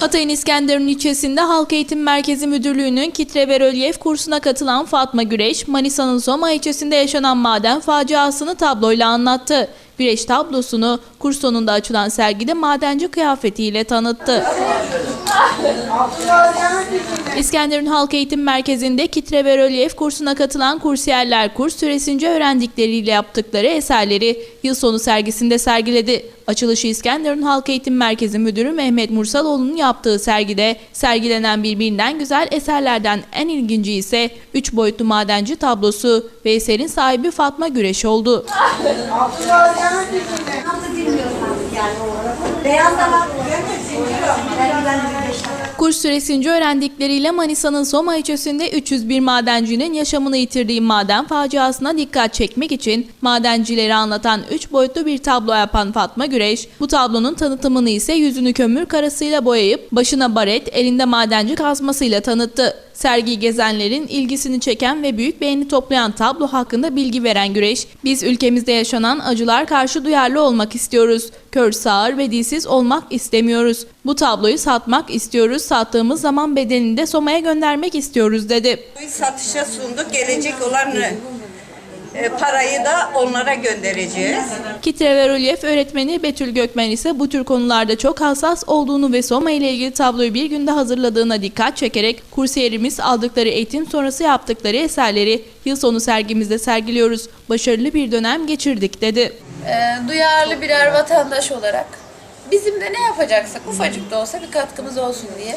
Hatay'ın İskenderun ilçesinde Halk Eğitim Merkezi Müdürlüğü'nün kitre ve rölyef kursuna katılan Fatma Güreş, Manisa'nın Soma ilçesinde yaşanan maden faciasını tabloyla anlattı. Güreş tablosunu kurs sonunda açılan sergide madenci kıyafetiyle tanıttı. İskenderun Halk Eğitim Merkezi'nde kitre ve rölyef kursuna katılan kursiyerler kurs süresince öğrendikleriyle yaptıkları eserleri yıl sonu sergisinde sergiledi. Açılışı İskenderun Halk Eğitim Merkezi Müdürü Mehmet Mursaloğlu'nun yaptığı sergide sergilenen birbirinden güzel eserlerden en ilginci ise 3 boyutlu madenci tablosu ve eserin sahibi Fatma Güreş oldu. Beyaz da var. Kurs süresince öğrendikleriyle Manisa'nın Soma ilçesinde 301 madencinin yaşamını yitirdiği maden faciasına dikkat çekmek için madencileri anlatan 3 boyutlu bir tablo yapan Fatma Güreş, bu tablonun tanıtımını ise yüzünü kömür karasıyla boyayıp başına baret, elinde madenci kazmasıyla tanıttı. Sergiyi gezenlerin ilgisini çeken ve büyük beğeni toplayan tablo hakkında bilgi veren Güreş, biz ülkemizde yaşanan acılar karşı duyarlı olmak istiyoruz. Kör sağır ve dilsiz olmak istemiyoruz. Bu tabloyu satmak istiyoruz. Sattığımız zaman bedenini de Soma'ya göndermek istiyoruz dedi. Satışa sunduk. Gelecek olan e, parayı da onlara göndereceğiz. Kitre ve rölyef öğretmeni Betül Gökmen ise bu tür konularda çok hassas olduğunu ve Soma ile ilgili tabloyu bir günde hazırladığına dikkat çekerek kursiyerimiz aldıkları eğitim sonrası yaptıkları eserleri yıl sonu sergimizde sergiliyoruz. Başarılı bir dönem geçirdik dedi. Ee, duyarlı birer vatandaş olarak bizim de ne yapacaksak ufacık da olsa bir katkımız olsun diye